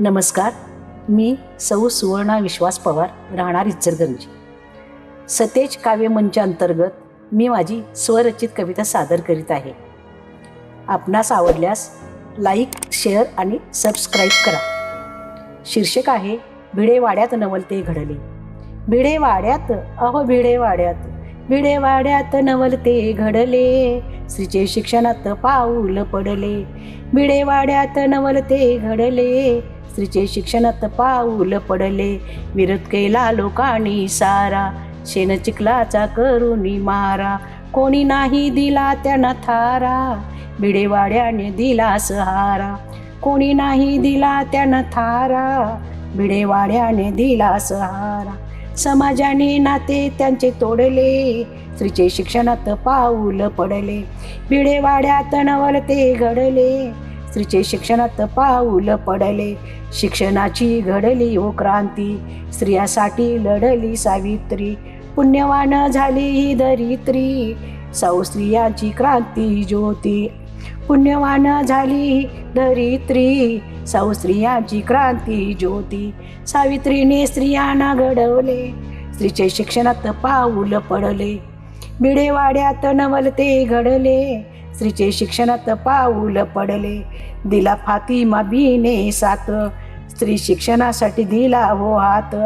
नमस्कार मी सौ सुवर्णा विश्वास पवार राहणार इचलकरंजी. सतेज काव्यमंच अंतर्गत मी माझी स्वरचित कविता सादर करीत आहे. आपणास आवडल्यास लाईक शेअर आणि सबस्क्राईब करा. शीर्षक आहे भिडेवाड्यात नवलते घडले. भिडेवाड्यात अहो भिडेवाड्यात. भिडेवाड्यात नवलते घडले. श्रीचे शिक्षणात पाऊल पडले. भिडेवाड्यात नवलते घडले. स्त्रीचे शिक्षणात पाऊल पडले. विरोध केला लोकांनी सारा. शेण चिखलाचा करुणी मारा. कोणी नाही दिला त्यांना थारा. भिडेवाड्याने दिला सहारा. कोणी नाही दिला त्यांना थारा. भिडेवाड्याने दिला सहारा. समाजाने नाते त्यांचे तोडले स्त्रीचे शिक्षणात पाऊल पडले. भिडेवाड्यात नवलते घडले स्त्रीचे शिक्षणात पाऊल पडले. शिक्षणाची घडली हो क्रांती स्त्रियासाठी लढली सावित्री. पुण्यवान झाली ही धरित्री सौ स्त्रियांची क्रांती ज्योती. पुण्यवान झाली धरित्री सौ स्त्रियांची क्रांती ज्योती. सावित्रीने स्त्रियांना घडवले. स्त्रीचे शिक्षणात पाऊल पडले. बिडेवाड्यात नवलते घडले. स्त्रीचे शिक्षणात पाऊल पडले. दिला फातिमा बीने साथ. स्त्री शिक्षणासाठी दिला हो हात.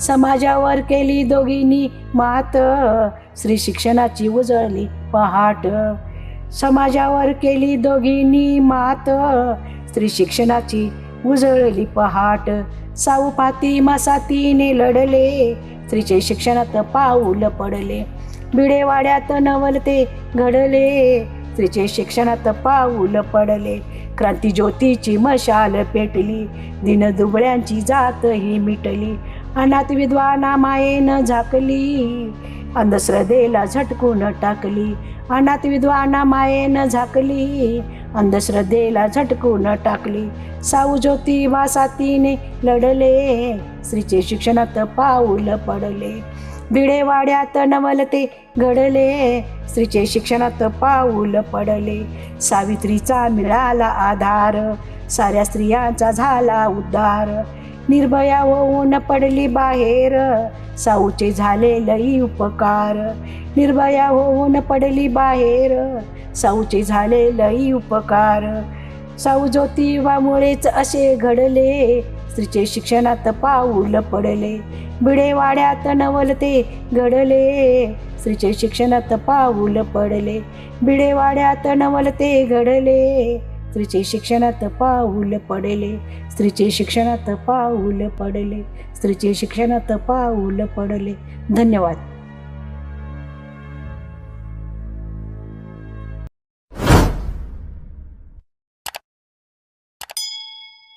समाजावर केली दोघींनी मात. स्त्री शिक्षणाची उजळली पहाट. समाजावर केली दोघींनी मात. स्त्री शिक्षणाची उजळली पहाट. साऊ फातिमा लढले स्त्रीचे शिक्षणात पाऊल पडले. भिडेवाड्यात नवलते घडले स्त्रीचे शिक्षणात पाऊल पडले. क्रांती ज्योतीची मशाल पेटली दिनदुबळ्यांची जात ही मिटली. अनाथ विद्वाना मायेनं झाकली अंधश्रद्धेला झटकून टाकली. अनाथ विद्वाना मायेनं झाकली. अंधश्रद्धेला झटकून टाकली. साऊ ज्योती वासातीने लढले. स्त्रीचे शिक्षणात पाऊल पडले. भिडेवाड्यात नवलते घडले. स्त्रीचे शिक्षणात पाऊल पडले. सावित्रीचा मिळाला आधार. साऱ्या स्त्रियांचा झाला उद्धार. निर्भया होऊन पडली बाहेर. साऊचे झाले लई उपकार. निर्भया होऊन पडली बाहेर. साऊचे झाले लई उपकार. साऊ ज्योतिबामुळेच असे घडले. स्त्रीचे शिक्षणात पाऊल पडले. भिडेवाड्यात नवलते घडले. स्त्रीचे शिक्षणात पाऊल पडले. भिडेवाड्यात नवलते घडले. स्त्रीचे शिक्षणात पाऊल पडले. स्त्रीचे शिक्षणात पाऊल पडले. स्त्रीचे शिक्षणात पाऊल पडले. धन्यवाद.